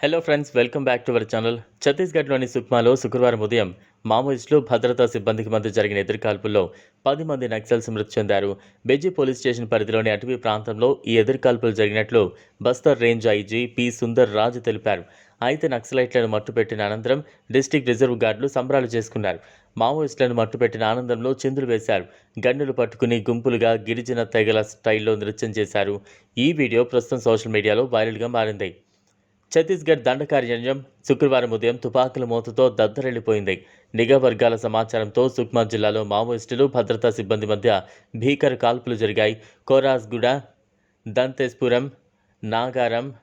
Hello friends welcome back to our channel ఛత్తీస్గఢ్లోని సుక్మాలో శుక్రవారం ఉదయం మావోయిస్టులు భద్రతా సిబ్బందికి మధ్య జరిగిన ఎదురుకాల్పుల్లో పది మంది నక్సల్స్ మృతి చెందారు. బెజ్జి పోలీస్ స్టేషన్ పరిధిలోని అటవీ ప్రాంతంలో ఈ ఎదురుకాల్పులు జరిగినట్లు Bastar range IG P. Sundar Raju తెలిపారు. అయితే నక్సలైట్లను మట్టుపెట్టిన అనంతరం డిస్టిక్ రిజర్వ్ గార్డులు సంబరాలు చేసుకున్నారు. మావోయిస్టులను మట్టుపెట్టిన ఆనందంలో చిందులు వేశారు. గన్నులు పట్టుకుని గుంపులుగా గిరిజన తెగల స్టైల్లో నృత్యం చేశారు. ఈ వీడియో ప్రస్తుతం సోషల్ మీడియాలో వైరల్గా మారింది. ఛత్తీస్గఢ్ దండకారణ్యం శుక్రవారం ఉదయం తుపాకుల మూతతో దద్దరెళ్ళిపోయింది నిఘా వర్గాల సమాచారంతో సుక్మా జిల్లాలో మావోయిస్టులు భద్రతా సిబ్బంది మధ్య భీకర కాల్పులు జరిగాయి. కోరాస్గూడ దంతేస్పురం నాగారం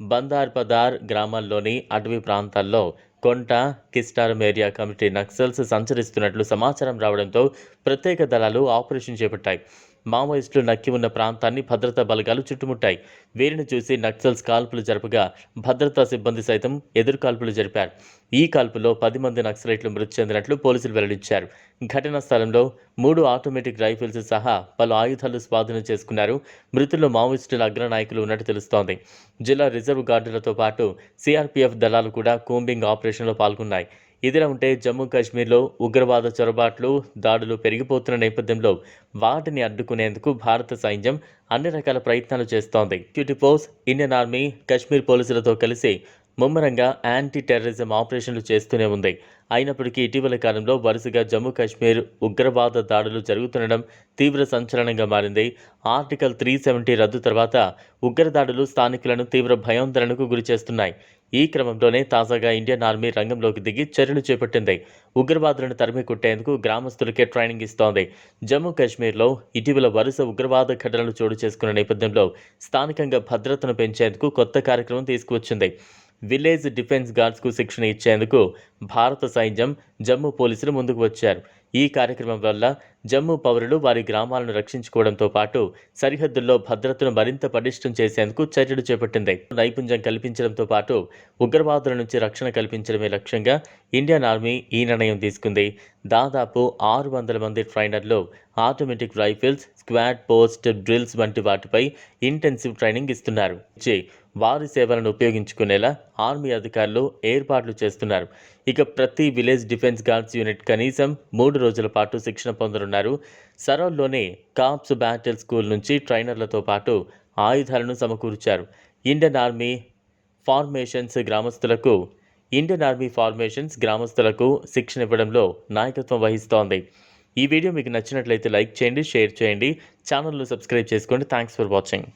బందార్పదార్ గ్రామాల్లోని అటవీ ప్రాంతాల్లో కొంట కిస్టారం ఏరియా కమిటీ నక్సల్స్ సంచరిస్తున్నట్లు సమాచారం రావడంతో ప్రత్యేక దళాలు ఆపరేషన్ చేపట్టాయి. మావోయిస్టులు నక్కి ఉన్న ప్రాంతాన్ని భద్రతా బలగాలు చుట్టుముట్టాయి. వీరిని చూసి నక్సల్స్ కాల్పులు జరపగా భద్రతా సిబ్బంది సైతం ఎదురు కాల్పులు జరిపారు. ఈ కాల్పులో పది మంది నక్సలైట్లు మృతి చెందినట్లు పోలీసులు వెల్లడించారు. ఘటనా స్థలంలో మూడు ఆటోమేటిక్ రైఫిల్స్ సహా పలు ఆయుధాలు స్వాధీనం చేసుకున్నారు. మృతుల్లో మావోయిస్టుల అగ్రనాయకులు ఉన్నట్టు తెలుస్తోంది. జిల్లా రిజర్వ్ గార్డులతో పాటు సిఆర్పీఎఫ్ దళాలు కూడా కూంబింగ్ ఆపరేషన్లో పాల్గొన్నాయి. ఇదిలా ఉంటే జమ్మూ కాశ్మీర్లో ఉగ్రవాద చొరబాట్లు దాడులు పెరిగిపోతున్న నేపథ్యంలో వాటిని అడ్డుకునేందుకు భారత సైన్యం అన్ని రకాల ప్రయత్నాలు చేస్తోంది. QT force Indian army Kashmir పోలీసులతో కలిసి ముమ్మరంగా యాంటీ టెర్రరిజం ఆపరేషన్లు చేస్తూనే ఉంది. అయినప్పటికీ ఇటీవల కాలంలో వరుసగా జమ్మూ కాశ్మీర్ ఉగ్రవాద దాడులు జరుగుతుండడం తీవ్ర సంచలనంగా మారింది. ఆర్టికల్ త్రీ సెవెంటీ రద్దు తర్వాత ఉగ్రదాడులు స్థానికులను తీవ్ర భయాందోళనకు గురిచేస్తున్నాయి. ఈ క్రమంలోనే తాజాగా ఇండియన్ ఆర్మీ రంగంలోకి దిగి చర్యలు చేపట్టింది. ఉగ్రవాదులను తరిమి కొట్టేందుకు గ్రామస్తులకే ట్రైనింగ్ ఇస్తోంది. జమ్మూ కాశ్మీర్లో ఇటీవల వరుస ఉగ్రవాద ఘటనలు చోటు చేసుకున్న నేపథ్యంలో స్థానికంగా భద్రతను పెంచేందుకు కొత్త కార్యక్రమం తీసుకువచ్చింది. విలేజ్ డిఫెన్స్ గార్డ్స్కు శిక్షణ ఇచ్చేందుకు భారత సైన్యం జమ్మూ పోలీసులు ముందుకు వచ్చారు. ఈ కార్యక్రమం వల్ల జమ్మూ పౌరులు వారి గ్రామాలను రక్షించుకోవడంతో పాటు సరిహద్దుల్లో భద్రతను మరింత పటిష్టం చేసేందుకు చర్యలు చేపట్టింది. నైపుణ్యం కల్పించడంతో పాటు ఉగ్రవాదుల నుంచి రక్షణ కల్పించడమే లక్ష్యంగా ఇండియన్ ఆర్మీ ఈ నిర్ణయం తీసుకుంది. దాదాపు ఆరు వందల మంది ట్రైనర్లు automatic rifles squad post drills వంటి వాటిపై ఇంటెన్సివ్ ట్రైనింగ్ ఇస్తున్నారు. వారి సేవలను ఉపయోగించుకునేలా ఆర్మీ అధికారులు ఏర్పాట్లు చేస్తున్నారు. ఇక ప్రతి విలేజ్ డిఫెన్స్ గార్డ్స్ యూనిట్ కనీసం మూడు రోజుల పాటు శిక్షణ పొందనున్నారు సరోల్లోని కాప్స్ బ్యాటిల్ స్కూల్ నుంచి ట్రైనర్లతో పాటు ఆయుధాలను సమకూర్చారు. ఇండియన్ ఆర్మీ ఫార్మేషన్స్ గ్రామస్తులకు ఇండియన్ ఆర్మీ ఫార్మేషన్స్ గ్రామస్తులకు శిక్షణ ఇవ్వడంలో నాయకత్వం వహిస్తోంది. ఈ వీడియో మీకు నచ్చినట్లయితే లైక్ చేయండి షేర్ చేయండి. ఛానల్ను సబ్స్క్రైబ్ చేసుకోండి. Thanks for watching.